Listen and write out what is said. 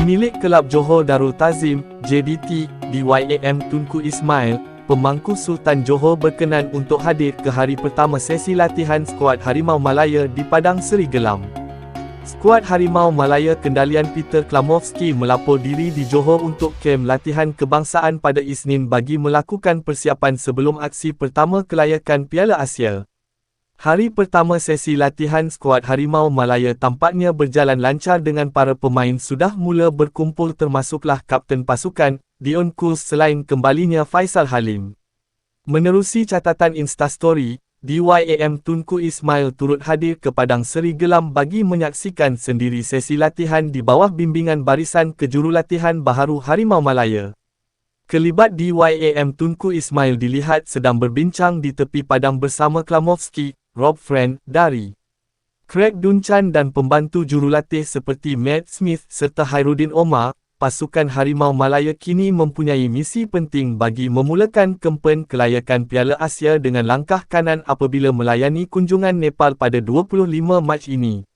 Pemilik Kelab Johor Darul Tazim, JDT, DYAM Tunku Ismail, pemangku Sultan Johor berkenan untuk hadir ke hari pertama sesi latihan skuad Harimau Malaya di Padang Seri Gelam. Skuad Harimau Malaya kendalian Peter Klamovski melapor diri di Johor untuk kem latihan kebangsaan pada Isnin bagi melakukan persiapan sebelum aksi pertama kelayakan Piala Asia. Hari pertama sesi latihan skuad Harimau Malaya tampaknya berjalan lancar dengan para pemain sudah mula berkumpul termasuklah kapten pasukan, Dion Kuls selain kembalinya Faisal Halim. Menerusi catatan Instastory, DYAM Tunku Ismail turut hadir ke Padang Seri Gelam bagi menyaksikan sendiri sesi latihan di bawah bimbingan barisan kejurulatihan Baharu Harimau Malaya. Kelibat DYAM Tunku Ismail dilihat sedang berbincang di tepi padang bersama Klamovski, Rob Friend, Dari. Craig Dunchan dan pembantu jurulatih seperti Matt Smith serta Hairudin Omar, pasukan Harimau Malaya kini mempunyai misi penting bagi memulakan kempen kelayakan Piala Asia dengan langkah kanan apabila melayani kunjungan Nepal pada 25 Mac ini.